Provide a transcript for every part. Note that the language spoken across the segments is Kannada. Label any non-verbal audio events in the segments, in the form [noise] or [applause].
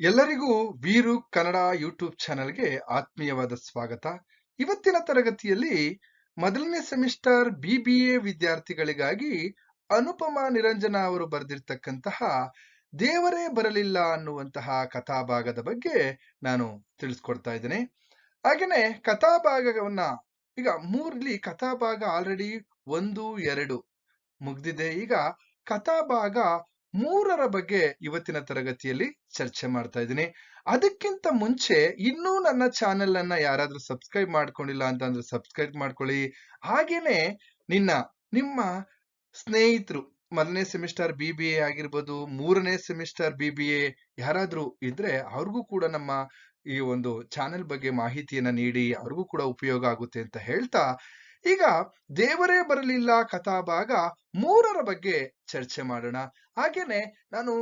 ಎಲ್ಲರಿಗೂ ವೀರು ಕನ್ನಡ ಯೂಟ್ಯೂಬ್ ಚಾನೆಲ್ಗೆ ಆತ್ಮೀಯವಾದ ಸ್ವಾಗತ. ಇವತ್ತಿನ ತರಗತಿಯಲ್ಲಿ ಮೊದಲನೇ ಸೆಮಿಸ್ಟರ್ ಬಿಬಿಎ ವಿದ್ಯಾರ್ಥಿಗಳಿಗಾಗಿ ಅನುಪಮ ನಿರಂಜನ ಅವರು ಬರೆದಿರ್ತಕ್ಕಂತಹ ದೇವರೇ ಬರಲಿಲ್ಲ ಅನ್ನುವಂತಹ ಕಥಾಭಾಗದ ಬಗ್ಗೆ ನಾನು ತಿಳಿಸ್ಕೊಡ್ತಾ ಇದ್ದೇನೆ. ಹಾಗೇನೆ ಕಥಾಭಾಗವನ್ನ ಈಗ ಮೂರ್ಲಿ ಕಥಾಭಾಗ ಆಲ್ರೆಡಿ ಒಂದು, ಎರಡು ಮುಗ್ದಿದೆ. ಈಗ ಕಥಾಭಾಗ ಮೂರರ ಬಗ್ಗೆ ಇವತ್ತಿನ ತರಗತಿಯಲ್ಲಿ ಚರ್ಚೆ ಮಾಡ್ತಾ ಇದ್ದೀನಿ. ಅದಕ್ಕಿಂತ ಮುಂಚೆ ಇನ್ನೂ ನನ್ನ ಚಾನೆಲ್ ಅನ್ನ ಯಾರಾದ್ರೂ ಸಬ್ಸ್ಕ್ರೈಬ್ ಮಾಡ್ಕೊಂಡಿಲ್ಲ ಅಂತ ಅಂದ್ರೆ ಸಬ್ಸ್ಕ್ರೈಬ್ ಮಾಡ್ಕೊಳ್ಳಿ. ಹಾಗೇನೆ ನಿನ್ನ, ನಿಮ್ಮ ಸ್ನೇಹಿತರು, ಮೊದಲನೇ ಸೆಮಿಸ್ಟರ್ ಬಿ ಬಿ ಎ ಆಗಿರ್ಬೋದು, ಮೂರನೇ ಸೆಮಿಸ್ಟರ್ ಬಿ ಬಿ ಎ ಯಾರಾದ್ರೂ ಇದ್ರೆ ಅವ್ರಿಗೂ ಕೂಡ ನಮ್ಮ ಈ ಒಂದು ಚಾನೆಲ್ ಬಗ್ಗೆ ಮಾಹಿತಿಯನ್ನ ನೀಡಿ, ಅವ್ರಿಗೂ ಕೂಡ ಉಪಯೋಗ ಆಗುತ್ತೆ ಅಂತ ಹೇಳ್ತಾ ಈಗ ದೇವರೇ ಬರಲಿಲ್ಲ ಕಥಾಭಾಗ ಮೂರರ ಬಗ್ಗೆ ಚರ್ಚೆ ಮಾಡೋಣ. ಹಾಗೇನೆ ನಾನು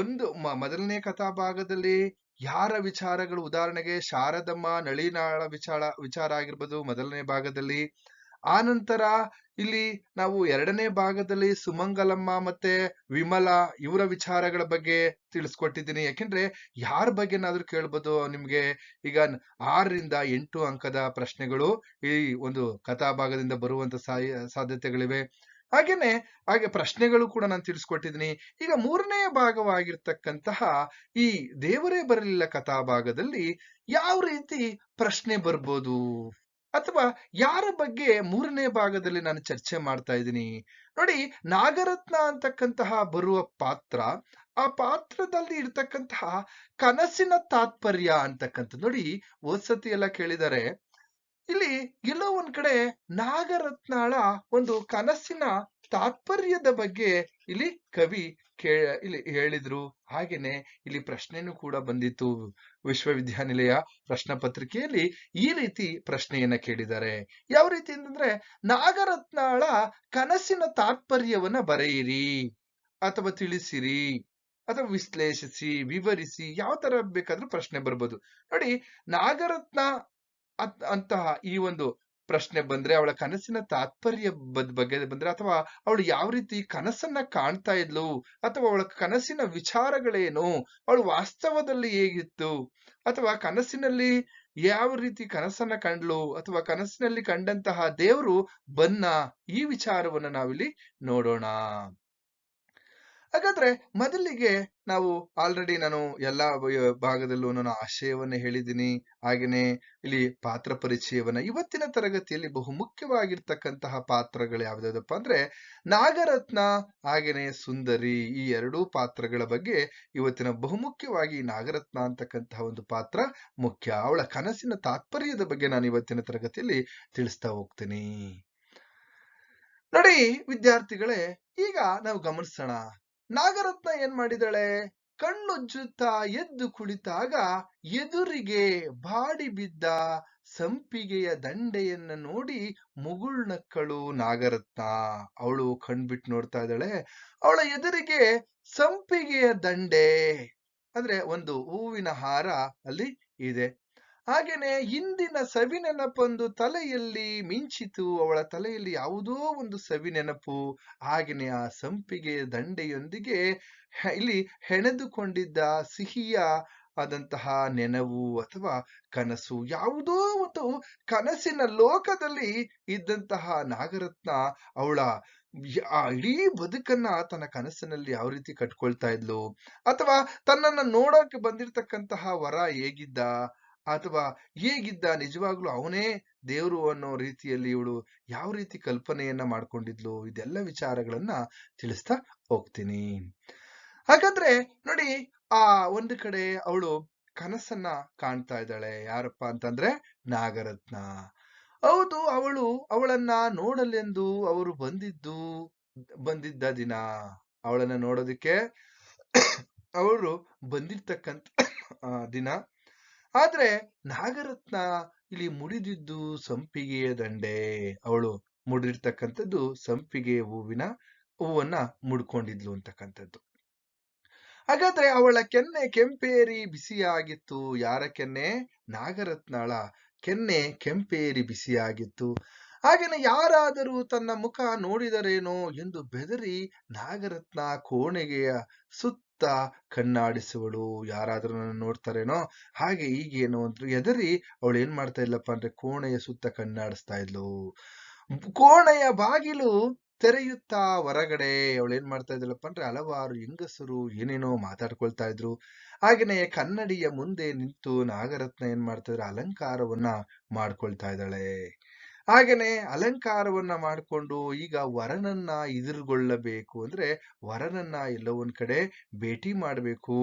ಒಂದು ಮೊದಲನೇ ಕಥಾಭಾಗದಲ್ಲಿ ಯಾರ ವಿಚಾರಗಳು? ಉದಾಹರಣೆಗೆ ಶಾರದಮ್ಮ ನಳಿನಾಳ ವಿಚಾರ ವಿಚಾರ ಆಗಿರ್ಬೋದು. ಮೊದಲನೇ ಭಾಗದಲ್ಲಿ ಆ ನಂತರ ಇಲ್ಲಿ ನಾವು ಎರಡನೇ ಭಾಗದಲ್ಲಿ ಸುಮಂಗಲಮ್ಮ ಮತ್ತೆ ವಿಮಲ ಇವರ ವಿಚಾರಗಳ ಬಗ್ಗೆ ತಿಳಿಸ್ಕೊಟ್ಟಿದ್ದೀನಿ. ಯಾಕೆಂದ್ರೆ ಯಾರ ಬಗ್ಗೆನಾದ್ರೂ ಕೇಳ್ಬೋದು ನಿಮ್ಗೆ. ಈಗ ಆರರಿಂದ ಎಂಟು ಅಂಕದ ಪ್ರಶ್ನೆಗಳು ಈ ಒಂದು ಕಥಾಭಾಗದಿಂದ ಬರುವಂತ ಸಾಧ್ಯತೆಗಳಿವೆ. ಹಾಗೇನೆ ಹಾಗೆ ಪ್ರಶ್ನೆಗಳು ಕೂಡ ನಾನು ತಿಳಿಸ್ಕೊಟ್ಟಿದ್ದೀನಿ. ಈಗ ಮೂರನೇ ಭಾಗವಾಗಿರ್ತಕ್ಕಂತಹ ಈ ದೇವರೇ ಬರಲಿಲ್ಲ ಕಥಾಭಾಗದಲ್ಲಿ ಯಾವ ರೀತಿ ಪ್ರಶ್ನೆ ಬರ್ಬೋದು? ಅಥವಾ ಯಾರ ಬಗ್ಗೆ ಮೂರನೇ ಭಾಗದಲ್ಲಿ ನಾನು ಚರ್ಚೆ ಮಾಡ್ತಾ ಇದ್ದೀನಿ? ನೋಡಿ, ನಾಗರತ್ನ ಅಂತಕ್ಕಂತಹ ಬರುವ ಪಾತ್ರ, ಆ ಪಾತ್ರದಲ್ಲಿ ಇರ್ತಕ್ಕಂತಹ ಕನಸಿನ ತಾತ್ಪರ್ಯ ಅಂತಕ್ಕಂಥ ನೋಡಿ ಓದ್ಸತಿ ಎಲ್ಲ ಕೇಳಿದರೆ, ಇಲ್ಲಿ ಎಲ್ಲೋ ಒಂದ್ ಕಡೆ ನಾಗರತ್ನಾಳ ಒಂದು ಕನಸಿನ ತಾತ್ಪರ್ಯದ ಬಗ್ಗೆ ಇಲ್ಲಿ ಕವಿ ಕೇ, ಇಲ್ಲಿ ಹೇಳಿದ್ರು. ಹಾಗೇನೆ, ಇಲ್ಲಿ ಪ್ರಶ್ನೆನೂ ಕೂಡ ಬಂದಿತ್ತು. ವಿಶ್ವವಿದ್ಯಾನಿಲಯ ಪ್ರಶ್ನೆ ಪತ್ರಿಕೆಯಲ್ಲಿ ಈ ರೀತಿ ಪ್ರಶ್ನೆಯನ್ನ ಕೇಳಿದ್ದಾರೆ. ಯಾವ ರೀತಿ ಅಂತಂದ್ರೆ, ನಾಗರತ್ನಾಳ ಕನಸಿನ ತಾತ್ಪರ್ಯವನ್ನ ಬರೆಯಿರಿ, ಅಥವಾ ತಿಳಿಸಿರಿ, ಅಥವಾ ವಿಶ್ಲೇಷಿಸಿ, ವಿವರಿಸಿ ಯಾವ ತರ ಬೇಕಾದ್ರೂ ಪ್ರಶ್ನೆ ಬರ್ಬೋದು. ನೋಡಿ, ನಾಗರತ್ನ ಅತ್- ಅಂತಹ ಈ ಒಂದು ಪ್ರಶ್ನೆ ಬಂದ್ರೆ ಅವಳ ಕನಸಿನ ತಾತ್ಪರ್ಯ ಬಗ್ಗೆ ಬಂದ್ರೆ ಅಥವಾ ಅವಳು ಯಾವ ರೀತಿ ಕನಸನ್ನ ಕಾಣ್ತಾ ಇದ್ಲು ಅಥವಾ ಅವಳ ಕನಸಿನ ವಿಚಾರಗಳೇನು? ಅವಳು ವಾಸ್ತವದಲ್ಲಿ ಹೇಗಿತ್ತು? ಅಥವಾ ಕನಸಿನಲ್ಲಿ ಯಾವ ರೀತಿ ಕನಸನ್ನ ಕಂಡ್ಲು? ಅಥವಾ ಕನಸಿನಲ್ಲಿ ಕಂಡಂತಹ ದೇವರು ಬನ್ನ? ಈ ವಿಚಾರವನ್ನ ನಾವಿಲ್ಲಿ ನೋಡೋಣ. ಹಾಗಾದ್ರೆ ಮೊದಲಿಗೆ ನಾವು ಆಲ್ರೆಡಿ ನಾನು ಎಲ್ಲಾ ಭಾಗದಲ್ಲೂ ನಾನು ಆಶಯವನ್ನು ಹೇಳಿದ್ದೀನಿ. ಹಾಗೇನೆ ಇಲ್ಲಿ ಪಾತ್ರ ಪರಿಚಯವನ್ನ ಇವತ್ತಿನ ತರಗತಿಯಲ್ಲಿ ಬಹು ಮುಖ್ಯವಾಗಿರ್ತಕ್ಕಂತಹ ಪಾತ್ರಗಳು ಯಾವ್ದಾವ್ದಪ್ಪ ಅಂದ್ರೆ ನಾಗರತ್ನ, ಹಾಗೇನೆ ಸುಂದರಿ ಈ ಎರಡೂ ಪಾತ್ರಗಳ ಬಗ್ಗೆ ಇವತ್ತಿನ ಬಹುಮುಖ್ಯವಾಗಿ ನಾಗರತ್ನ ಅಂತಕ್ಕಂತಹ ಒಂದು ಪಾತ್ರ ಮುಖ್ಯ. ಅವಳ ಕನಸಿನ ತಾತ್ಪರ್ಯದ ಬಗ್ಗೆ ನಾನು ಇವತ್ತಿನ ತರಗತಿಯಲ್ಲಿ ತಿಳಿಸ್ತಾ ಹೋಗ್ತೀನಿ. ನೋಡಿ ವಿದ್ಯಾರ್ಥಿಗಳೇ, ಈಗ ನಾವು ಗಮನಿಸೋಣ. ನಾಗರತ್ನ ಏನ್ ಮಾಡಿದಾಳೆ ಕಣ್ಣುಜ್ಜುತ್ತಾ ಎದ್ದು ಕುಳಿತಾಗ ಎದುರಿಗೆ ಬಾಡಿ ಬಿದ್ದ ಸಂಪಿಗೆಯ ದಂಡೆಯನ್ನ ನೋಡಿ ಮುಗುಳ್ನಕ್ಕಳು ನಾಗರತ್ನ. ಅವಳು ಕಣ್ಬಿಟ್ಟು ನೋಡ್ತಾ ಇದ್ದಾಳೆ. ಅವಳ ಎದುರಿಗೆ ಸಂಪಿಗೆಯ ದಂಡೆ. ಅಂದ್ರೆ ಒಂದು ಹೂವಿನ ಹಾರ ಅಲ್ಲಿ ಇದೆ. ಹಾಗೇನೆ ಹಿಂದಿನ ಸವಿ ನೆನಪೊಂದು ತಲೆಯಲ್ಲಿ ಮಿಂಚಿತು. ಅವಳ ತಲೆಯಲ್ಲಿ ಯಾವುದೋ ಒಂದು ಸವಿ ನೆನಪು. ಹಾಗೇನೆ ಆ ಸಂಪಿಗೆ ದಂಡೆಯೊಂದಿಗೆ ಇಲ್ಲಿ ಹೆಣೆದುಕೊಂಡಿದ್ದ ಸಿಹಿಯ ಆದಂತಹ ನೆನವು ಅಥವಾ ಕನಸು. ಯಾವುದೋ ಒಂದು ಕನಸಿನ ಲೋಕದಲ್ಲಿ ಇದ್ದಂತಹ ನಾಗರತ್ನ ಅವಳ ಇಡೀ ಬದುಕನ್ನ ತನ್ನ ಕನಸಿನಲ್ಲಿ ಯಾವ ರೀತಿ ಕಟ್ಕೊಳ್ತಾ ಇದ್ಲು? ಅಥವಾ ತನ್ನನ್ನ ನೋಡೋಕೆ ಬಂದಿರತಕ್ಕಂತಹ ವರ ಹೇಗಿದ್ದ? ಅಥವಾ ಹೇಗಿದ್ದ ನಿಜವಾಗ್ಲೂ ಅವನೇ ದೇವರು ಅನ್ನೋ ರೀತಿಯಲ್ಲಿ ಇವಳು ಯಾವ ರೀತಿ ಕಲ್ಪನೆಯನ್ನ ಮಾಡ್ಕೊಂಡಿದ್ಲು? ಇದೆಲ್ಲ ವಿಚಾರಗಳನ್ನ ತಿಳಿಸ್ತಾ ಹೋಗ್ತೀನಿ. ಹಾಗಾದ್ರೆ ನೋಡಿ, ಆ ಒಂದು ಕಡೆ ಅವಳು ಕನಸನ್ನ ಕಾಣ್ತಾ ಇದ್ದಾಳೆ. ಯಾರಪ್ಪ ಅಂತಂದ್ರೆ ನಾಗರತ್ನ. ಹೌದು, ಅವಳು ಅವಳನ್ನ ನೋಡಲೆಂದು ಅವರು ಬಂದಿದ್ದು, ಬಂದಿದ್ದ ದಿನ. ಅವಳನ್ನ ನೋಡೋದಕ್ಕೆ [coughs] ಅವರು ಬಂದಿರ್ತಕ್ಕಂಥ [coughs] ದಿನ. ಆದ್ರೆ ನಾಗರತ್ನ ಇಲ್ಲಿ ಮುಡಿದಿದ್ದು ಸಂಪಿಗೆಯ ದಂಡೆ. ಅವಳು ಮುಡಿರ್ತಕ್ಕಂಥದ್ದು ಸಂಪಿಗೆ ಹೂವಿನ ಹೂವನ್ನ ಮುಡ್ಕೊಂಡಿದ್ಲು ಅಂತಕ್ಕಂಥದ್ದು. ಹಾಗಾದ್ರೆ ಅವಳ ಕೆನ್ನೆ ಕೆಂಪೇರಿ ಬಿಸಿಯಾಗಿತ್ತು. ಯಾರ ಕೆನ್ನೆ? ನಾಗರತ್ನಳ ಕೆನ್ನೆ ಕೆಂಪೇರಿ ಬಿಸಿಯಾಗಿತ್ತು. ಹಾಗೇನೆ ಯಾರಾದರೂ ತನ್ನ ಮುಖ ನೋಡಿದರೇನೋ ಎಂದು ಬೆದರಿ ನಾಗರತ್ನ ಕೋಣೆಗೆಯ ಸುತ್ತ ಕಣ್ಣಾಡಿಸುವಳು. ಯಾರಾದ್ರೂ ನನ್ನ ನೋಡ್ತಾರೇನೋ ಹಾಗೆ ಈಗೇನೋ ಅಂತ ಎದರಿ ಅವಳು ಏನ್ ಮಾಡ್ತಾ ಇಲ್ಲಪ್ಪ ಅಂದ್ರೆ ಕೋಣೆಯ ಸುತ್ತ ಕಣ್ಣಾಡಿಸ್ತಾ ಇದ್ಲು. ಕೋಣೆಯ ಬಾಗಿಲು ತೆರೆಯುತ್ತಾ ಹೊರಗಡೆ ಅವಳು ಏನ್ ಮಾಡ್ತಾ ಇದ್ಲಪ್ಪ ಅಂದ್ರೆ ಹಲವಾರು ಹೆಂಗಸರು ಏನೇನೋ ಮಾತಾಡ್ಕೊಳ್ತಾ ಇದ್ರು. ಹಾಗೇನೆ ಕನ್ನಡಿಯ ಮುಂದೆ ನಿಂತು ನಾಗರತ್ನ ಏನ್ ಮಾಡ್ತಾ ಇದ್ರೆ? ಅಲಂಕಾರವನ್ನ ಮಾಡ್ಕೊಳ್ತಾ ಇದ್ದಾಳೆ. ಹಾಗೇನೆ ಅಲಂಕಾರವನ್ನ ಮಾಡಿಕೊಂಡು ಈಗ ವರನನ್ನ ಎದುರುಗೊಳ್ಳಬೇಕು ಅಂದ್ರೆ ವರನನ್ನ ಎಲ್ಲೋ ಕಡೆ ಭೇಟಿ ಮಾಡಬೇಕು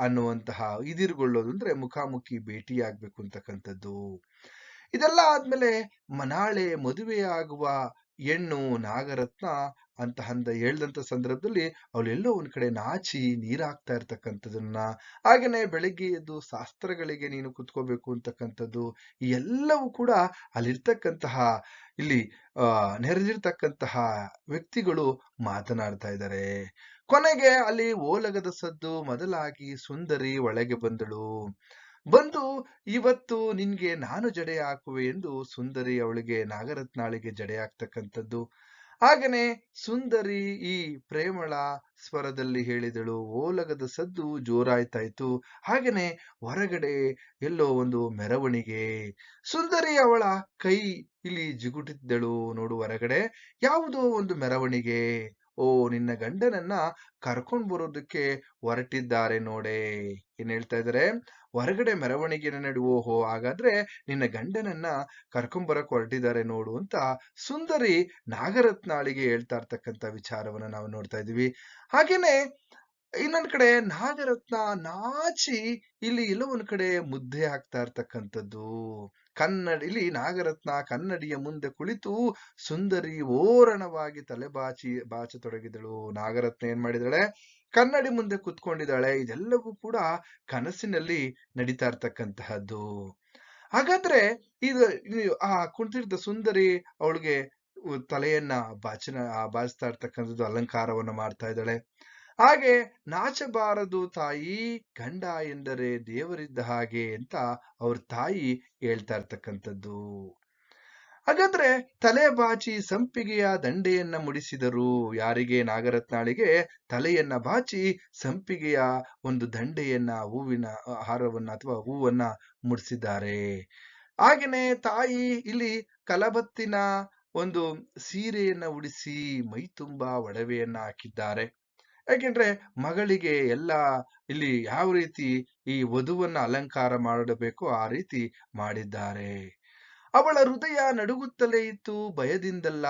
ಅನ್ನುವಂತಹ ಇದಿರುಗೊಳ್ಳೋದು ಅಂದ್ರೆ ಮುಖಾಮುಖಿ ಭೇಟಿ ಆಗ್ಬೇಕು ಅಂತಕ್ಕಂಥದ್ದು. ಇದೆಲ್ಲ ಆದ್ಮೇಲೆ ಮನಾಳೆ ನಾಳೆ ಮದುವೆಯಾಗುವ ಹೆಣ್ಣು, ನಾಗರತ್ನ ಅಂತ ಅಂದ ಹೇಳ್ದಂತ ಸಂದರ್ಭದಲ್ಲಿ ಅವಳೆಲ್ಲೋ ಒಂದು ಕಡೆ ನಾಚಿ ನೀರಾಗ್ತಾ ಇರ್ತಕ್ಕಂಥದನ್ನ. ಹಾಗೆಯೇ ಬೆಳಗ್ಗೆ ಎದ್ದು ಶಾಸ್ತ್ರಗಳಿಗೆ ನೀನು ಕುತ್ಕೋಬೇಕು ಅಂತಕ್ಕಂಥದ್ದು, ಈ ಎಲ್ಲವೂ ಕೂಡ ಅಲ್ಲಿರ್ತಕ್ಕಂತಹ, ಇಲ್ಲಿ ನೆರೆದಿರ್ತಕ್ಕಂತಹ ವ್ಯಕ್ತಿಗಳು ಮಾತನಾಡ್ತಾ ಇದ್ದಾರೆ ಕೊನೆಗೆ ಅಲ್ಲಿ ಓಲಗದ ಸದ್ದು ಮೊದಲಾಗಿ ಸುಂದರಿ ಒಳಗೆ ಬಂದಳು. ಬಂದು ಇವತ್ತು ನಿನ್ಗೆ ನಾನು ಜಡೆ ಹಾಕುವೆ ಎಂದು ಸುಂದರಿ ಅವಳಿಗೆ ನಾಗರತ್ನಾಳಿಗೆ ಜಡೆ ಹಾಕ್ತಕ್ಕಂಥದ್ದು. ಹಾಗನೆ ಸುಂದರಿ ಈ ಪ್ರೇಮಳ ಸ್ವರದಲ್ಲಿ ಹೇಳಿದಳು, ಓಲಗದ ಸದ್ದು ಜೋರಾಯ್ತಾಯ್ತು. ಹಾಗೇನೇ ಹೊರಗಡೆ ಎಲ್ಲೋ ಒಂದು ಮೆರವಣಿಗೆ. ಸುಂದರಿ ಅವಳ ಕೈ ಇಲ್ಲಿ ಜಿಗುಟಿದ್ದಳು ನೋಡು ಹೊರಗಡೆ, ಯಾವುದೋ ಒಂದು ಮೆರವಣಿಗೆ. ಓ, ನಿನ್ನ ಗಂಡನನ್ನ ಕರ್ಕೊಂಡ್ ಬರೋದಕ್ಕೆ ಹೊರಟಿದ್ದಾರೆ ನೋಡೆ. ಏನ್ ಹೇಳ್ತಾ ಇದಾರೆ? ಹೊರಗಡೆ ಮೆರವಣಿಗೆನ ನಡು ಓಹೋ ಹಾಗಾದ್ರೆ ನಿನ್ನ ಗಂಡನನ್ನ ಕರ್ಕೊಂಡ್ ಬರಕ್ ಹೊರಟಿದ್ದಾರೆ ನೋಡು ಅಂತ ಸುಂದರಿ ನಾಗರತ್ನಾಳಿಗೆ ಹೇಳ್ತಾ ಇರ್ತಕ್ಕಂಥ ವಿಚಾರವನ್ನ ನಾವು ನೋಡ್ತಾ ಇದೀವಿ ಹಾಗೇನೆ ಇನ್ನೊಂದ್ ಕಡೆ ನಾಗರತ್ನ ನಾಚಿ ಇಲ್ಲಿ ಎಲ್ಲೋ ಒಂದ್ ಕಡೆ ಮುದ್ದೆ ಹಾಕ್ತಾ ಇರ್ತಕ್ಕಂಥದ್ದು. ಕನ್ನಡ ಇಲ್ಲಿ ನಾಗರತ್ನ ಕನ್ನಡಿಯ ಮುಂದೆ ಕುಳಿತು ಸುಂದರಿ ಓರಣವಾಗಿ ತಲೆ ಬಾಚಿ, ಬಾಚತೊಡಗಿದಳು. ನಾಗರತ್ನ ಏನ್ ಮಾಡಿದಾಳೆ? ಕನ್ನಡಿ ಮುಂದೆ ಕುತ್ಕೊಂಡಿದ್ದಾಳೆ. ಇದೆಲ್ಲವೂ ಕೂಡ ಕನಸಿನಲ್ಲಿ ನಡೀತಾ ಇರ್ತಕ್ಕಂತಹದ್ದು. ಹಾಗಾದ್ರೆ ಇದು ಆ ಕುಳಿತಿದ್ದ ಸುಂದರಿ ಅವಳಿಗೆ ತಲೆಯನ್ನ ಬಾಚನ ಬಾಚ್ತಾ ಇರ್ತಕ್ಕಂಥದ್ದು ಅಲಂಕಾರವನ್ನ ಮಾಡ್ತಾ ಇದ್ದಾಳೆ. ಹಾಗೆ ನಾಚಬಾರದು ತಾಯಿ, ಗಂಡ ಎಂದರೆ ದೇವರಿದ್ದ ಹಾಗೆ ಅಂತ ಅವ್ರ ತಾಯಿ ಹೇಳ್ತಾ ಇರ್ತಕ್ಕಂಥದ್ದು. ಹಾಗಾದ್ರೆ ತಲೆ ಬಾಚಿ ಸಂಪಿಗೆಯ ದಂಡೆಯನ್ನ ಮುಡಿಸಿದರು ಯಾರಿಗೆ ನಾಗರತ್ನಾಳಿಗೆ ತಲೆಯನ್ನ ಬಾಚಿ ಸಂಪಿಗೆಯ ಒಂದು ದಂಡೆಯನ್ನ, ಹೂವಿನ ಹಾರವನ್ನ ಅಥವಾ ಹೂವನ್ನ ಮುಡಿಸಿದ್ದಾರೆ. ಹಾಗೇನೆ ತಾಯಿ ಇಲ್ಲಿ ಕಲಬತ್ತಿನ ಒಂದು ಸೀರೆಯನ್ನ ಉಡಿಸಿ ಮೈ ತುಂಬಾ ಒಡವೆಯನ್ನ ಹಾಕಿದ್ದಾರೆ. ಯಾಕೆಂದ್ರೆ ಮಗಳಿಗೆ ಎಲ್ಲ ಇಲ್ಲಿ ಯಾವ ರೀತಿ ಈ ವಧುವನ್ನ ಅಲಂಕಾರ ಮಾಡಬೇಕು ಆ ರೀತಿ ಮಾಡಿದ್ದಾರೆ. ಅವಳ ಹೃದಯ ನಡುಗುತ್ತಲೇ ಇತ್ತು, ಭಯದಿಂದಲ್ಲ.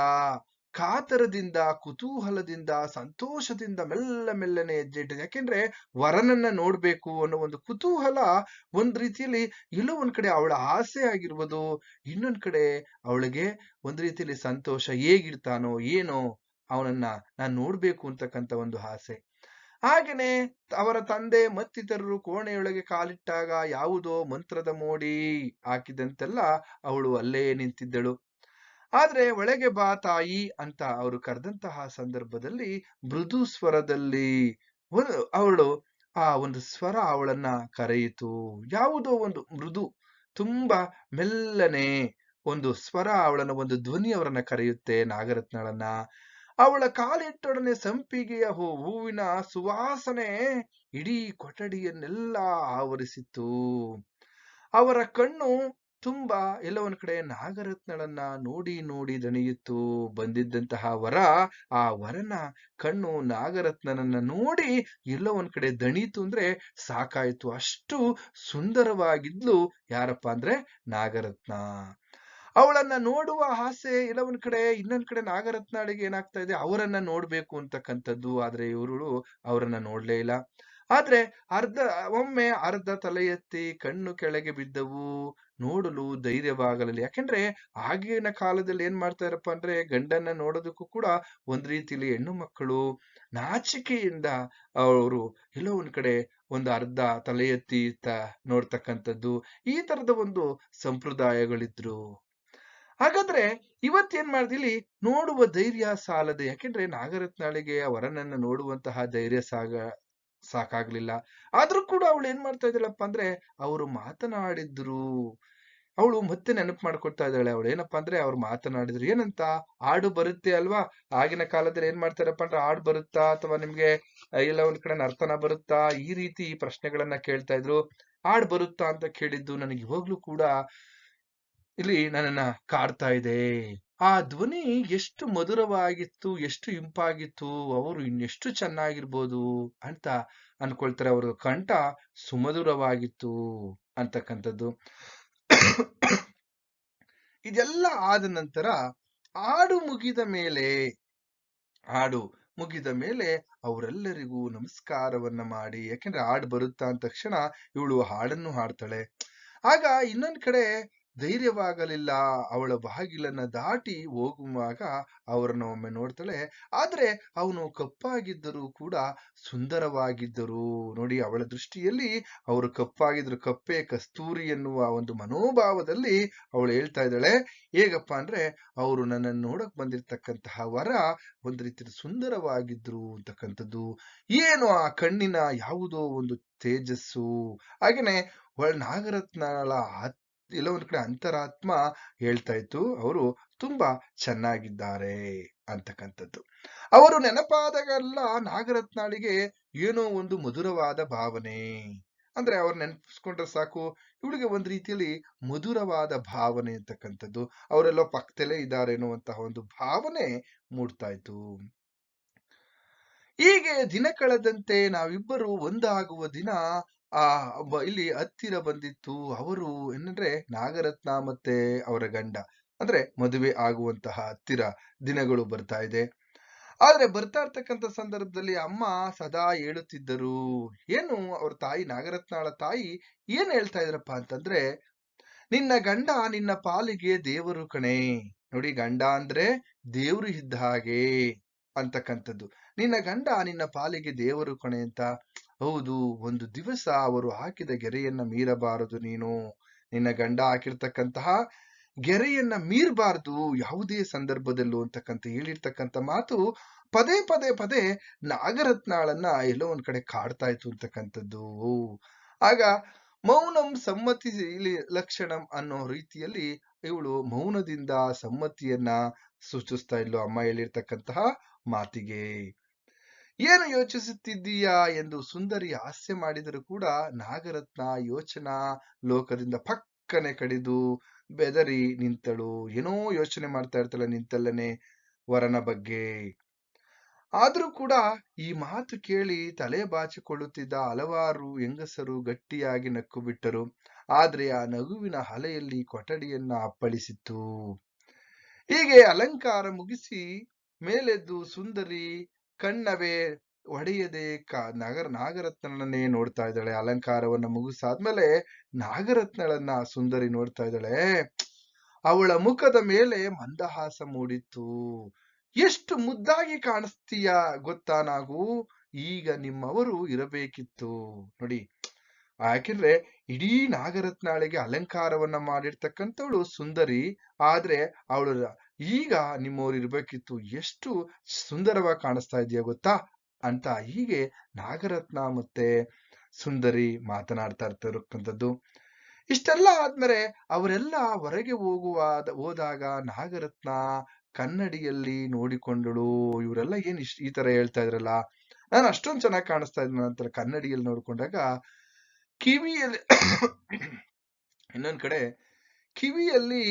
ಕಾತರದಿಂದ, ಕುತೂಹಲದಿಂದ, ಸಂತೋಷದಿಂದ ಮೆಲ್ಲ ಮೆಲ್ಲನೆ ಹೆಜ್ಜೆ ಯಾಕೆಂದ್ರೆ ವರನನ್ನ ನೋಡ್ಬೇಕು ಅನ್ನೋ ಒಂದು ಕುತೂಹಲ ಒಂದ್ ರೀತಿಯಲ್ಲಿ ಎಲ್ಲೋ ಒಂದ್ ಕಡೆ ಅವಳ ಆಸೆ ಆಗಿರ್ಬೋದು, ಇನ್ನೊಂದ್ ಕಡೆ ಅವಳಿಗೆ ಒಂದ್ ರೀತಿಯಲ್ಲಿ ಸಂತೋಷ ಹೇಗಿರ್ತಾನೋ, ಏನೋ ಅವನನ್ನ ನಾನು ನೋಡ್ಬೇಕು ಅಂತಕ್ಕಂಥ ಒಂದು ಆಸೆ. ಹಾಗೇನೆ ಅವರ ತಂದೆ ಮತ್ತಿತರರು ಕೋಣೆಯೊಳಗೆ ಕಾಲಿಟ್ಟಾಗ ಯಾವುದೋ ಮಂತ್ರದ ಮೋಡಿ ಹಾಕಿದಂತೆಲ್ಲ ಅವಳು ಅಲ್ಲೇ ನಿಂತಿದ್ದಳು. ಆದ್ರೆ ಒಳಗೆ ಬಾ ತಾಯಿ ಅಂತ ಅವರು ಕರೆದಂತಹ ಸಂದರ್ಭದಲ್ಲಿ ಮೃದು ಸ್ವರದಲ್ಲಿ ಅವಳು ಆ ಒಂದು ಸ್ವರ ಅವಳನ್ನ ಕರೆಯಿತು. ಯಾವುದೋ ಒಂದು ಮೃದು, ತುಂಬಾ ಮೆಲ್ಲನೆ ಒಂದು ಸ್ವರ ಅವಳನ್ನ ಒಂದು ಧ್ವನಿ ಅವರನ್ನ ಕರೆಯುತ್ತೆ ನಾಗರತ್ನಳನ್ನ. ಅವಳ ಕಾಲಿಟ್ಟೊಡನೆ ಸಂಪಿಗೆಯ ಹೂವಿನ ಸುವಾಸನೆ ಇಡೀ ಕೊಠಡಿಯನ್ನೆಲ್ಲ ಆವರಿಸಿತ್ತು. ಅವರ ಕಣ್ಣು ತುಂಬಾ ಎಲ್ಲ ಕಡೆ ನಾಗರತ್ನಳನ್ನ ನೋಡಿ ನೋಡಿ ದಣಿಯಿತು ಬಂದಿದ್ದಂತಹ ವರ, ಆ ವರನ ಕಣ್ಣು ನಾಗರತ್ನನನ್ನ ನೋಡಿ ಎಲ್ಲ ಕಡೆ ದಣಿತು ಅಂದ್ರೆ ಸಾಕಾಯ್ತು. ಅಷ್ಟು ಸುಂದರವಾಗಿದ್ಲು ಯಾರಪ್ಪ ಅಂದ್ರೆ ನಾಗರತ್ನ. ಅವಳನ್ನ ನೋಡುವ ಆಸೆ ಇಲ್ಲ ಕಡೆ, ಇನ್ನೊಂದ್ ಕಡೆ ನಾಗರತ್ನಾಳಿಗೆ ಏನಾಗ್ತಾ ಇದೆ? ಅವರನ್ನ ನೋಡ್ಬೇಕು ಅಂತಕ್ಕಂಥದ್ದು. ಆದ್ರೆ ಇವರು ಅವರನ್ನ ನೋಡ್ಲೇ ಇಲ್ಲ. ಆದ್ರೆ ಅರ್ಧ, ಒಮ್ಮೆ ಅರ್ಧ ತಲೆ ಎತ್ತಿ ಕಣ್ಣು ಕೆಳಗೆ ಬಿದ್ದವು. ನೋಡಲು ಧೈರ್ಯವಾಗಲಿಲ್ಲ. ಯಾಕೆಂದ್ರೆ ಆಗಿನ ಕಾಲದಲ್ಲಿ ಏನ್ ಮಾಡ್ತಾರಪ್ಪ ಅಂದ್ರೆ ಗಂಡನ್ನ ನೋಡೋದಕ್ಕೂ ಕೂಡ ಒಂದ್ ರೀತಿಲಿ ಹೆಣ್ಣು ಮಕ್ಕಳು ನಾಚಿಕೆಯಿಂದ ಅವರು ಎಲ್ಲೋ ಒಂದ್ ಕಡೆ ಒಂದು ಅರ್ಧ ತಲೆ ಎತ್ತಿ ನೋಡ್ತಕ್ಕಂಥದ್ದು. ಈ ತರದ ಒಂದು ಸಂಪ್ರದಾಯಗಳಿದ್ರು. ಹಾಗಾದ್ರೆ ಇವತ್ತೇನ್ ಮಾಡ್ದಿಲ್ಲಿ ನೋಡುವ ಧೈರ್ಯ ಸಾಲದೆ. ಯಾಕೆಂದ್ರೆ ನಾಗರತ್ನಾಳಿಗೆ ವರನನ್ನ ನೋಡುವಂತಹ ಧೈರ್ಯ ಸಾಗ, ಸಾಕಾಗ್ಲಿಲ್ಲ. ಆದ್ರೂ ಕೂಡ ಅವಳು ಏನ್ ಮಾಡ್ತಾ ಇದ್ದಾಳಪ್ಪ ಅಂದ್ರೆ, ಅವರು ಮಾತನಾಡಿದ್ರು. ಅವಳು ಮತ್ತೆ ನೆನಪು ಮಾಡ್ಕೊಡ್ತಾ ಇದ್ದಾಳೆ. ಅವಳು ಏನಪ್ಪಾ ಅಂದ್ರೆ, ಅವ್ರು ಮಾತನಾಡಿದ್ರು. ಏನಂತ? ಹಾಡು ಬರುತ್ತೆ ಅಲ್ವಾ? ಆಗಿನ ಕಾಲದಲ್ಲಿ ಏನ್ ಮಾಡ್ತಾರಪ್ಪ ಅಂದ್ರೆ ಆಡು ಬರುತ್ತಾ? ಅಥವಾ ನಿಮ್ಗೆ ಎಲ್ಲ ಒಂದ್ ಕಡೆ ನರ್ತನ ಬರುತ್ತಾ? ಈ ರೀತಿ ಪ್ರಶ್ನೆಗಳನ್ನ ಕೇಳ್ತಾ ಇದ್ರು. ಹಾಡ್ ಬರುತ್ತಾ ಅಂತ ಕೇಳಿದ್ದು ನನಗೆ ಇವಾಗ್ಲೂ ಕೂಡ ಇಲ್ಲಿ ನನ್ನನ್ನ ಕಾಡ್ತಾ ಇದೆ. ಆ ಧ್ವನಿ ಎಷ್ಟು ಮಧುರವಾಗಿತ್ತು, ಎಷ್ಟು ಇಂಪಾಗಿತ್ತು, ಅವರು ಇನ್ನೆಷ್ಟು ಚೆನ್ನಾಗಿರ್ಬೋದು ಅಂತ ಅನ್ಕೊಳ್ತಾರೆ. ಅವರ ಕಂಠ ಸುಮಧುರವಾಗಿತ್ತು ಅಂತಕ್ಕಂಥದ್ದು. ಇದೆಲ್ಲ ಆದ ನಂತರ ಹಾಡು ಮುಗಿದ ಮೇಲೆ, ಹಾಡು ಮುಗಿದ ಮೇಲೆ ಅವರೆಲ್ಲರಿಗೂ ನಮಸ್ಕಾರವನ್ನ ಮಾಡಿ, ಯಾಕೆಂದ್ರೆ ಹಾಡು ಬರುತ್ತಾ ಅಂದ ತಕ್ಷಣ ಇವಳು ಹಾಡನ್ನು ಹಾಡ್ತಾಳೆ. ಆಗ ಇನ್ನೊಂದ್ ಕಡೆ ಧೈರ್ಯವಾಗಲಿಲ್ಲ. ಅವಳ ಬಾಗಿಲನ್ನು ದಾಟಿ ಹೋಗುವಾಗ ಅವರನ್ನು ಒಮ್ಮೆ ನೋಡ್ತಾಳೆ. ಆದರೆ ಅವನು ಕಪ್ಪಾಗಿದ್ದರೂ ಕೂಡ ಸುಂದರವಾಗಿದ್ದರು. ನೋಡಿ, ಅವಳ ದೃಷ್ಟಿಯಲ್ಲಿ ಅವರು ಕಪ್ಪಾಗಿದ್ರು. ಕಪ್ಪೆ ಕಸ್ತೂರಿ ಎನ್ನುವ ಒಂದು ಮನೋಭಾವದಲ್ಲಿ ಅವಳು ಹೇಳ್ತಾ ಇದ್ದಾಳೆ. ಹೇಗಪ್ಪ ಅಂದ್ರೆ, ಅವರು ನನ್ನನ್ನು ನೋಡಕ್ ಬಂದಿರತಕ್ಕಂತಹ ವರ ಒಂದು ರೀತಿ ಸುಂದರವಾಗಿದ್ರು ಅಂತಕ್ಕಂಥದ್ದು. ಏನು ಆ ಕಣ್ಣಿನ ಯಾವುದೋ ಒಂದು ತೇಜಸ್ಸು. ಹಾಗೇನೆ, ಒಳ ನಾಗರತ್ನಳ ಎಲ್ಲೋ ಒಂದು ಕಡೆ ಅಂತರಾತ್ಮ ಹೇಳ್ತಾ ಇತ್ತು, ಅವರು ತುಂಬಾ ಚೆನ್ನಾಗಿದ್ದಾರೆ ಅಂತಕ್ಕಂಥದ್ದು. ಅವರು ನೆನಪಾದಾಗೆಲ್ಲ ನಾಗರತ್ನಾಳಿಗೆ ಏನೋ ಒಂದು ಮಧುರವಾದ ಭಾವನೆ. ಅಂದ್ರೆ ಅವ್ರು ನೆನಪಿಸ್ಕೊಂಡ್ರೆ ಸಾಕು, ಇವಳಿಗೆ ಒಂದ್ ರೀತಿಯಲ್ಲಿ ಮಧುರವಾದ ಭಾವನೆ ಅಂತಕ್ಕಂಥದ್ದು. ಅವರೆಲ್ಲೋ ಪಕ್ಕದಲ್ಲೇ ಇದ್ದಾರೆ ಎನ್ನುವಂತಹ ಒಂದು ಭಾವನೆ ಮೂಡ್ತಾ ಇತ್ತು. ಹೀಗೆ ದಿನ ಕಳೆದಂತೆ ನಾವಿಬ್ಬರು ಒಂದಾಗುವ ದಿನ ಆ, ಒಬ್ಬ ಇಲ್ಲಿ ಹತ್ತಿರ ಬಂದಿತ್ತು. ಅವರು ಏನಂದ್ರೆ ನಾಗರತ್ನ ಮತ್ತೆ ಅವರ ಗಂಡ. ಅಂದ್ರೆ ಮದುವೆ ಆಗುವಂತಹ ಹತ್ತಿರ ದಿನಗಳು ಬರ್ತಾ ಇದೆ. ಆದ್ರೆ ಬರ್ತಾ ಇರ್ತಕ್ಕಂಥ ಸಂದರ್ಭದಲ್ಲಿ ಅಮ್ಮ ಸದಾ ಹೇಳುತ್ತಿದ್ದರು, ಏನು ಅವ್ರ ತಾಯಿ, ನಾಗರತ್ನಾಳ ತಾಯಿ ಏನ್ ಹೇಳ್ತಾ ಇದ್ರಪ್ಪ ಅಂತಂದ್ರೆ, ನಿನ್ನ ಗಂಡ ನಿನ್ನ ಪಾಲಿಗೆ ದೇವರು ಕಣೆ. ನೋಡಿ ಗಂಡ ಅಂದ್ರೆ ದೇವ್ರು ಇದ್ದ ಹಾಗೆ ಅಂತಕ್ಕಂಥದ್ದು. ನಿನ್ನ ಗಂಡ ನಿನ್ನ ಪಾಲಿಗೆ ದೇವರು ಕಣೆ ಅಂತ. ಹೌದು, ಒಂದು ದಿವಸ ಅವರು ಹಾಕಿದ ಗೆರೆಯನ್ನ ಮೀರಬಾರದು ನೀನು. ನಿನ್ನ ಗಂಡ ಹಾಕಿರ್ತಕ್ಕಂತಹ ಗೆರೆಯನ್ನ ಮೀರಬಾರದು, ಯಾವುದೇ ಸಂದರ್ಭದಲ್ಲೂ ಅಂತಕ್ಕಂತ ಹೇಳಿರ್ತಕ್ಕಂಥ ಮಾತು ಪದೇ ಪದೇ ಪದೇ ನಾಗರತ್ನಾಳನ್ನ ಎಲ್ಲೋ ಒಂದ್ ಕಡೆ ಕಾಡ್ತಾ ಇತ್ತು ಅಂತಕ್ಕಂಥದ್ದು. ಆಗ ಮೌನಂ ಸಮ್ಮತಿ ಲಕ್ಷಣಂ ಅನ್ನೋ ರೀತಿಯಲ್ಲಿ ಇವಳು ಮೌನದಿಂದ ಸಮ್ಮತಿಯನ್ನ ಸೂಚಿಸ್ತಾ ಇಲ್ಲೋ ಅಮ್ಮ ಹೇಳಿರ್ತಕ್ಕಂತಹ ಮಾತಿಗೆ. ಏನು ಯೋಚಿಸುತ್ತಿದ್ದೀಯಾ ಎಂದು ಸುಂದರಿ ಹಾಸ್ಯ ಮಾಡಿದರೂ ಕೂಡ ನಾಗರತ್ನ ಯೋಚನಾ ಲೋಕದಿಂದ ಪಕ್ಕನೆ ಕಡಿದು ಬೆದರಿ ನಿಂತಳು. ಏನೋ ಯೋಚನೆ ಮಾಡ್ತಾ ಇರ್ತಾಳೆ ನಿಂತಲ್ಲನೆ ವರನ ಬಗ್ಗೆ. ಆದರೂ ಕೂಡ ಈ ಮಾತು ಕೇಳಿ ತಲೆ ಬಾಚಿಕೊಳ್ಳುತ್ತಿದ್ದ ಹಲವಾರು ಹೆಂಗಸರು ಗಟ್ಟಿಯಾಗಿ ನಕ್ಕು ಬಿಟ್ಟರು. ಆದ್ರೆ ಆ ನಗುವಿನ ಹಲೆಯಲ್ಲಿ ಕೊಠಡಿಯನ್ನ ಅಪ್ಪಳಿಸಿತ್ತು. ಹೀಗೆ ಅಲಂಕಾರ ಮುಗಿಸಿ ಮೇಲೆದ್ದು ಸುಂದರಿ ಕಣ್ಣವೇ ಒಡೆಯದೆ ಕ ನಗರ, ನಾಗರತ್ನಳನ್ನೇ ನೋಡ್ತಾ ಇದ್ದಾಳೆ. ಅಲಂಕಾರವನ್ನ ಮುಗಿಸಾದ್ಮೇಲೆ ನಾಗರತ್ನಳನ್ನ ಸುಂದರಿ ನೋಡ್ತಾ ಇದ್ದಾಳೆ. ಅವಳ ಮುಖದ ಮೇಲೆ ಮಂದಹಾಸ ಮೂಡಿತ್ತು. ಎಷ್ಟು ಮುದ್ದಾಗಿ ಕಾಣಿಸ್ತೀಯ ಗೊತ್ತಾ ನಾವು ಈಗ ನಿಮ್ಮವರು ಇರಬೇಕಿತ್ತು. ನೋಡಿ, ಯಾಕೆಂದ್ರೆ ಇಡೀ ನಾಗರತ್ನಾಳಿಗೆ ಅಲಂಕಾರವನ್ನ ಮಾಡಿರ್ತಕ್ಕಂಥವಳು ಸುಂದರಿ, ಆದ್ರೆ ಅವಳು ಈಗ ನಿಮ್ಮವ್ರು ಇರ್ಬೇಕಿತ್ತು, ಎಷ್ಟು ಸುಂದರವಾಗಿ ಕಾಣಿಸ್ತಾ ಇದೆಯಾ ಗೊತ್ತಾ? ಅಂತ ಹೀಗೆ ನಾಗರತ್ನ ಮತ್ತೆ ಸುಂದರಿ ಮಾತನಾಡ್ತಾ ಇರ್ತಕ್ಕಂಥದ್ದು. ಇಷ್ಟೆಲ್ಲ ಆದ್ಮೇಲೆ ಅವರೆಲ್ಲ ಹೊರಗೆ ಹೋಗುವ ಹೋದಾಗ ನಾಗರತ್ನ ಕನ್ನಡಿಯಲ್ಲಿ ನೋಡಿಕೊಂಡಳು. ಇವರೆಲ್ಲ ಏನ್ ಇಷ್ಟ ಈ ತರ ಹೇಳ್ತಾ ಇದ್ರಲ್ಲ? ನಾನು ಅಷ್ಟೊಂದು ಚೆನ್ನಾಗಿ ಕಾಣಿಸ್ತಾ ಇದ್ನ ನಂತರ ಕನ್ನಡಿಯಲ್ಲಿ ನೋಡ್ಕೊಂಡಾಗ ಕಿವಿಯಲ್ಲಿ, ಇನ್ನೊಂದ್ ಕಡೆ ಕಿವಿಯಲ್ಲಿ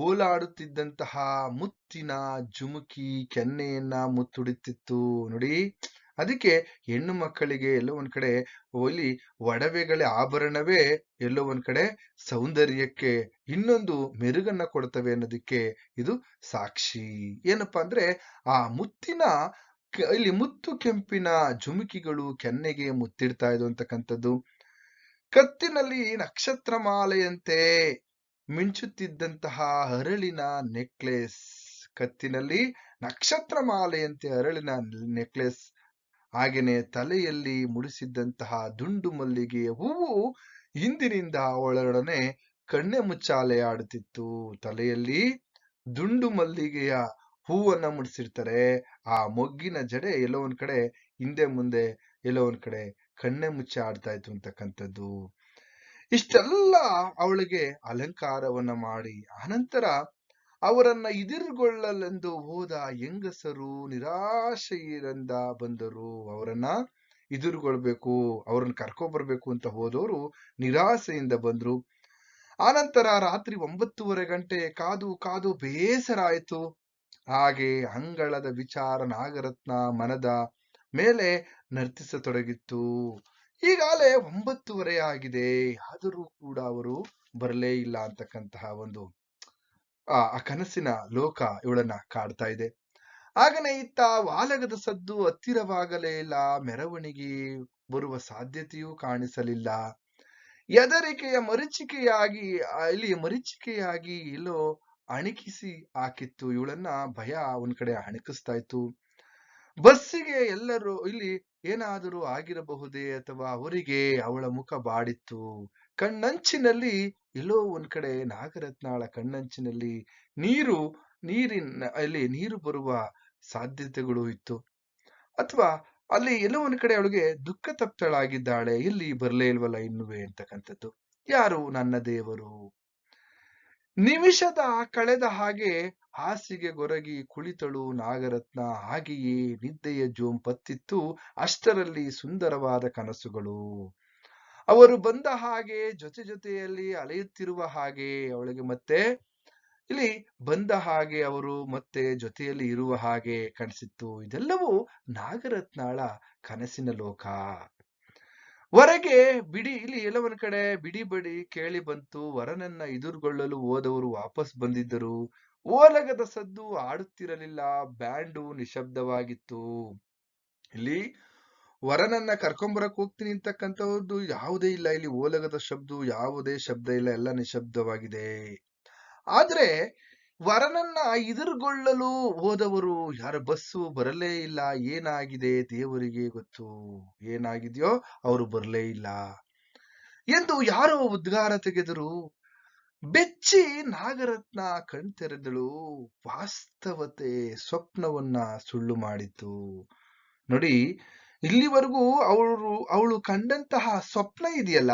ಓಲಾಡುತ್ತಿದ್ದಂತಹ ಮುತ್ತಿನ ಜುಮುಕಿ ಕೆನ್ನೆಯನ್ನ ಮುತ್ತುಡುತ್ತಿತ್ತು ನೋಡಿ, ಅದಕ್ಕೆ ಹೆಣ್ಣು ಮಕ್ಕಳಿಗೆ ಎಲ್ಲೋ ಒಂದ್ ಕಡೆ ಇಲ್ಲಿ ಒಡವೆಗಳ ಆಭರಣವೇ ಎಲ್ಲೋ ಒಂದ್ ಕಡೆ ಸೌಂದರ್ಯಕ್ಕೆ ಇನ್ನೊಂದು ಮೆರುಗನ್ನ ಕೊಡ್ತವೆ ಅನ್ನೋದಕ್ಕೆ ಇದು ಸಾಕ್ಷಿ. ಏನಪ್ಪಾ ಅಂದ್ರೆ, ಆ ಮುತ್ತಿನ ಇಲ್ಲಿ ಮುತ್ತು ಕೆಂಪಿನ ಜುಮುಕಿಗಳು ಕೆನ್ನೆಗೆ ಮುತ್ತಿಡ್ತಾ ಇದ್ದು ಅಂತಕ್ಕಂಥದ್ದು. ಕತ್ತಿನಲ್ಲಿ ನಕ್ಷತ್ರ ಮಾಲೆಯಂತೆ ಮಿಂಚುತ್ತಿದ್ದಂತಹ ಅರಳಿನ ನೆಕ್ಲೆಸ್ ಕತ್ತಿನಲ್ಲಿ ನಕ್ಷತ್ರ ಮಾಲೆಯಂತೆ ಅರಳಿನ ನೆಕ್ಲೆಸ್ ಹಾಗೆಯೇ ತಲೆಯಲ್ಲಿ ಮುಡಿಸಿದ್ದಂತಹ ದುಂಡು ಮಲ್ಲಿಗೆಯ ಹೂವು ಹಿಂದಿನಿಂದ ಅವಳೊಡನೆ ಕಣ್ಣೆ ಮುಚ್ಚಾಲೆ ಆಡುತ್ತಿತ್ತು. ತಲೆಯಲ್ಲಿ ದುಂಡು ಮಲ್ಲಿಗೆಯ ಹೂವನ್ನ ಮುಡಿಸಿರ್ತಾರೆ. ಆ ಮೊಗ್ಗಿನ ಜಡೆ ಎಲ್ಲೋ ಒಂದ್ ಕಡೆ ಹಿಂದೆ ಮುಂದೆ ಎಲ್ಲೋ ಒಂದ್ ಕಡೆ ಕಣ್ಣೆ ಮುಚ್ಚಿ ಆಡ್ತಾ ಇತ್ತು ಅಂತಕ್ಕಂಥದ್ದು. ಇಷ್ಟೆಲ್ಲ ಅವಳಿಗೆ ಅಲಂಕಾರವನ್ನ ಮಾಡಿ, ಆನಂತರ ಅವರನ್ನ ಎದುರುಗೊಳ್ಳಲೆಂದು ಹೋದ ಹೆಂಗಸರು ನಿರಾಶೆಯಿಂದ ಬಂದರು. ಅವರನ್ನ ಎದುರುಗೊಳ್ಬೇಕು ಅವರನ್ನ ಕರ್ಕೊಬರ್ಬೇಕು ಅಂತ ಹೋದವರು ನಿರಾಸೆಯಿಂದ ಬಂದ್ರು. ಆನಂತರ ರಾತ್ರಿ ಒಂಬತ್ತೂವರೆ ಗಂಟೆ ಕಾದು ಕಾದು ಬೇಸರ ಆಯ್ತು ಹಾಗೆ ಅಂಗಳದ ವಿಚಾರ ನಾಗರತ್ನ ಮನದ ಮೇಲೆ ನರ್ತಿಸತೊಡಗಿತ್ತು. ಈಗಾಗಲೇ ಒಂಬತ್ತುವರೆ ಆಗಿದೆ. ಆದರೂ ಕೂಡ ಅವರು ಬರಲೇ ಇಲ್ಲ ಅಂತಕ್ಕಂತಹ ಒಂದು, ಆ ಕನಸಿನ ಲೋಕ ಇವಳನ್ನ ಕಾಡ್ತಾ ಇದೆ. ಆಗನೇ ಇತ್ತ ವಾಲಗದ ಸದ್ದು ಹತ್ತಿರವಾಗಲೇ ಇಲ್ಲ. ಮೆರವಣಿಗೆ ಬರುವ ಸಾಧ್ಯತೆಯೂ ಕಾಣಿಸಲಿಲ್ಲ. ಎದರಿಕೆಯ ಮರಿಚಿಕೆಯಾಗಿ ಇಲ್ಲಿ ಮರೀಚಿಕೆಯಾಗಿ ಎಲ್ಲೋ ಅಣಕಿಸಿ ಹಾಕಿತ್ತು. ಇವಳನ್ನ ಭಯ ಒಂದ್ ಕಡೆ ಅಣಕಿಸ್ತಾ ಇತ್ತು. ಬಸ್ಸಿಗೆ ಎಲ್ಲರೂ, ಇಲ್ಲಿ ಏನಾದರೂ ಆಗಿರಬಹುದೇ ಅಥವಾ ಅವರಿಗೆ ಅವಳ ಮುಖ ಬಾಡಿತ್ತು? ಕಣ್ಣಂಚಿನಲ್ಲಿ, ಎಲ್ಲೋ ಒಂದ್ ಕಡೆ ನಾಗರತ್ನಾಳ ಕಣ್ಣಂಚಿನಲ್ಲಿ ನೀರು, ನೀರಿನ, ಅಲ್ಲಿ ನೀರು ಬರುವ ಸಾಧ್ಯತೆಗಳು ಇತ್ತು. ಅಥವಾ ಅಲ್ಲಿ ಎಲ್ಲೋ ಒಂದ್ ಕಡೆ ಅವಳಿಗೆ ದುಃಖ ತಪ್ತಳಾಗಿದ್ದಾಳೆ, ಇಲ್ಲಿ ಬರ್ಲೇ ಇಲ್ವಲ್ಲ ಇನ್ನುವೆ ಅಂತಕ್ಕಂಥದ್ದು. ಯಾರು ನನ್ನ ದೇವರು? ನಿಮಿಷದ ಕಳೆದ ಹಾಗೆ ಹಾಸಿಗೆ ಗೊರಗಿ ಕುಳಿತಳು ನಾಗರತ್ನ. ಹಾಗೆಯೇ ನಿದ್ದೆಯ ಜೋಂ ಪತ್ತಿತ್ತು ಅಷ್ಟರಲ್ಲಿ ಸುಂದರವಾದ ಕನಸುಗಳು. ಅವರು ಬಂದ ಹಾಗೆ ಜೊತೆ ಜೊತೆಯಲ್ಲಿ ಅಲೆಯುತ್ತಿರುವ ಹಾಗೆ ಅವಳಿಗೆ ಮತ್ತೆ, ಇಲ್ಲಿ ಬಂದ ಹಾಗೆ ಅವರು ಮತ್ತೆ ಜೊತೆಯಲ್ಲಿ ಇರುವ ಹಾಗೆ ಕಾಣಿಸಿತ್ತು ಇದೆಲ್ಲವೂ ನಾಗರತ್ನಾಳ ಕನಸಿನ ಲೋಕ. ಹೊರಗೆ ಬಿಡಿ, ಇಲ್ಲಿ ಎಲ್ಲವನ್ನ ಕಡೆ ಬಿಡಿ ಬಡಿ ಕೇಳಿ ಬಂತು. ವರನನ್ನ ಎದುರುಗೊಳ್ಳಲು ಹೋದವರು ವಾಪಸ್ ಬಂದಿದ್ದರು. ಓಲಗದ ಸದ್ದು ಆಡುತ್ತಿರಲಿಲ್ಲ. ಬ್ಯಾಂಡು ನಿಶಬ್ದವಾಗಿತ್ತು. ಇಲ್ಲಿ ವರನನ್ನ ಕರ್ಕೊಂಬರಕ್ ಹೋಗ್ತೀನಿ ಅಂತಕ್ಕಂಥವ್ರದ್ದು ಯಾವುದೇ ಇಲ್ಲ. ಇಲ್ಲಿ ಓಲಗದ ಶಬ್ದ ಯಾವುದೇ ಶಬ್ದ ಇಲ್ಲ. ಎಲ್ಲ ನಿಶಬ್ದವಾಗಿದೆ. ಆದ್ರೆ ವರನನ್ನ ಎದುರುಗೊಳ್ಳಲು ಹೋದವರು ಯಾರ? ಬಸ್ಸು ಬರಲೇ ಇಲ್ಲ. ಏನಾಗಿದೆ ದೇವರಿಗೆ ಗೊತ್ತು? ಏನಾಗಿದೆಯೋ ಅವರು ಬರಲೇ ಇಲ್ಲ. ಎಂದು ಯಾರೋ ಉದ್ಗಾರ ತೆಗೆದರು. ಬೆಚ್ಚಿ ನಾಗರತ್ನ ಕಣ್ತೆರೆದಳು. ವಾಸ್ತವತೆ ಸ್ವಪ್ನವನ್ನ ಸುಳ್ಳು ಮಾಡಿತು ನೋಡಿ, ಇಲ್ಲಿವರೆಗೂ ಅವಳು ಅವಳು ಕಂಡಂತಹ ಸ್ವಪ್ನ ಇದೆಯಲ್ಲ,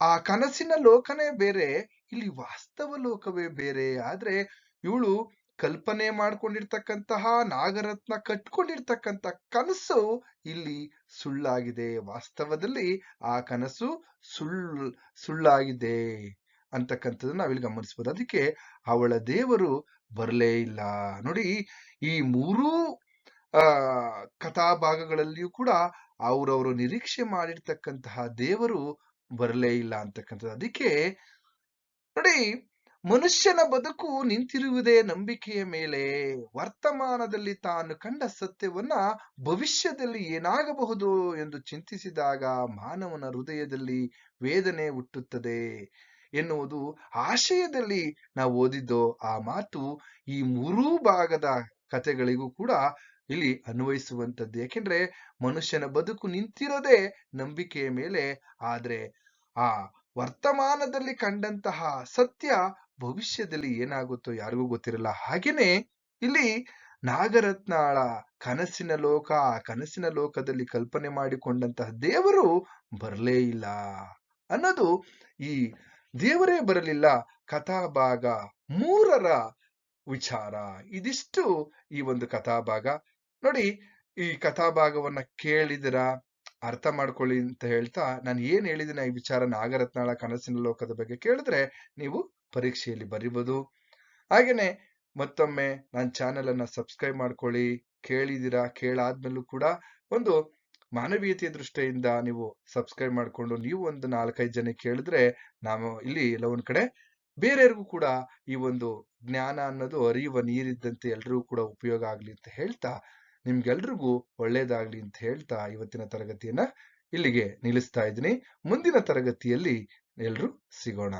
ಆ ಕನಸಿನ ಲೋಕನೇ ಬೇರೆ, ಇಲ್ಲಿ ವಾಸ್ತವ ಲೋಕವೇ ಬೇರೆ. ಆದ್ರೆ ಇವಳು ಕಲ್ಪನೆ ಮಾಡ್ಕೊಂಡಿರ್ತಕ್ಕಂತಹ ನಾಗರತ್ನ ಕಟ್ಕೊಂಡಿರ್ತಕ್ಕಂತ ಕನಸು ಇಲ್ಲಿ ಸುಳ್ಳಾಗಿದೆ. ವಾಸ್ತವದಲ್ಲಿ ಆ ಕನಸು ಸುಳ್ಳು ಸುಳ್ಳಾಗಿದೆ ಅಂತಕ್ಕಂಥದ್ದು ನಾವಿಲ್ಲಿ ಗಮನಿಸ್ಬೋದು. ಅದಕ್ಕೆ ಅವಳ ದೇವರು ಬರಲೇ ಇಲ್ಲ. ನೋಡಿ, ಈ ಮೂರೂ, ಆ, ಕಥಾಭಾಗಗಳಲ್ಲಿಯೂ ಕೂಡ ಅವರವರು ನಿರೀಕ್ಷೆ ಮಾಡಿರ್ತಕ್ಕಂತಹ ದೇವರು ಬರಲೇ ಇಲ್ಲ ಅಂತಕ್ಕಂಥದ್ದು. ಅದಕ್ಕೆ ನೋಡಿ ಮನುಷ್ಯನ ಬದುಕು ನಿಂತಿರುವುದೇ ನಂಬಿಕೆಯ ಮೇಲೆ. ವರ್ತಮಾನದಲ್ಲಿ ತಾನು ಕಂಡ ಸತ್ಯವನ್ನ ಭವಿಷ್ಯದಲ್ಲಿ ಏನಾಗಬಹುದು ಎಂದು ಚಿಂತಿಸಿದಾಗ ಮಾನವನ ಹೃದಯದಲ್ಲಿ ವೇದನೆ ಹುಟ್ಟುತ್ತದೆ ಎನ್ನುವುದು ಆಶಯದಲ್ಲಿ ನಾವು ಓದಿದ್ದೋ. ಆ ಮಾತು ಈ ಮೂರೂ ಭಾಗದ ಕಥೆಗಳಿಗೂ ಕೂಡ ಇಲ್ಲಿ ಅನ್ವಯಿಸುವಂತದ್ದು ಯಾಕೆಂದ್ರೆ ಮನುಷ್ಯನ ಬದುಕು ನಿಂತಿರೋದೇ ನಂಬಿಕೆಯ ಮೇಲೆ. ಆದ್ರೆ ಆ ವರ್ತಮಾನದಲ್ಲಿ ಕಂಡಂತಹ ಸತ್ಯ ಭವಿಷ್ಯದಲ್ಲಿ ಏನಾಗುತ್ತೋ ಯಾರಿಗೂ ಗೊತ್ತಿರಲ್ಲ. ಹಾಗೇನೆ ಇಲ್ಲಿ ನಾಗರತ್ನಾಳ ಕನಸಿನ ಲೋಕ, ಆ ಕನಸಿನ ಲೋಕದಲ್ಲಿ ಕಲ್ಪನೆ ಮಾಡಿಕೊಂಡಂತಹ ದೇವರು ಬರಲೇ ಇಲ್ಲ ಅನ್ನೋದು ಈ ದೇವರೇ ಬರಲಿಲ್ಲ ಕಥಾಭಾಗ ಮೂರರ ವಿಚಾರ. ಇದಿಷ್ಟು ಈ ಒಂದು ಕಥಾಭಾಗ. ನೋಡಿ, ಈ ಕಥಾಭಾಗವನ್ನ ಕೇಳಿದಿರ ಅರ್ಥ ಮಾಡ್ಕೊಳ್ಳಿ ಅಂತ ಹೇಳ್ತಾ ನಾನು ಏನ್ ಹೇಳಿದಿನ ಈ ವಿಚಾರ ನಾಗರತ್ನಾಳ ಕನಸಿನ ಲೋಕದ ಬಗ್ಗೆ ಕೇಳಿದ್ರೆ ನೀವು ಪರೀಕ್ಷೆಯಲ್ಲಿ ಬರಿಬೋದು. ಹಾಗೆಯೇ ಮತ್ತೊಮ್ಮೆ ನನ್ನ ಚಾನೆಲ್ ಅನ್ನ ಸಬ್ಸ್ಕ್ರೈಬ್ ಮಾಡ್ಕೊಳ್ಳಿ. ಕೇಳಿದಿರಾ, ಕೇಳಾದ್ಮೇಲೂ ಕೂಡ ಒಂದು ಮಾನವೀಯತೆಯ ದೃಷ್ಟಿಯಿಂದ ನೀವು ಸಬ್ಸ್ಕ್ರೈಬ್ ಮಾಡಿಕೊಂಡು ನೀವು ಒಂದು ನಾಲ್ಕೈದು ಜನ ಕೇಳಿದ್ರೆ ನಾವು ಇಲ್ಲಿ ಎಲ್ಲ ಕಡೆ ಬೇರೆಯವ್ರಿಗೂ ಕೂಡ ಈ ಒಂದು ಜ್ಞಾನ ಅನ್ನೋದು ಅರಿಯುವ ನೀರಿದ್ದಂತೆ ಎಲ್ರಿಗೂ ಕೂಡ ಉಪಯೋಗ ಆಗಲಿ ಅಂತ ಹೇಳ್ತಾ, ನಿಮ್ಗೆಲ್ರಿಗೂ ಒಳ್ಳೇದಾಗ್ಲಿ ಅಂತ ಹೇಳ್ತಾ ಇವತ್ತಿನ ತರಗತಿಯನ್ನ ಇಲ್ಲಿಗೆ ನಿಲ್ಲಿಸ್ತಾ ಇದ್ದೀನಿ. ಮುಂದಿನ ತರಗತಿಯಲ್ಲಿ ಎಲ್ರೂ ಸಿಗೋಣ.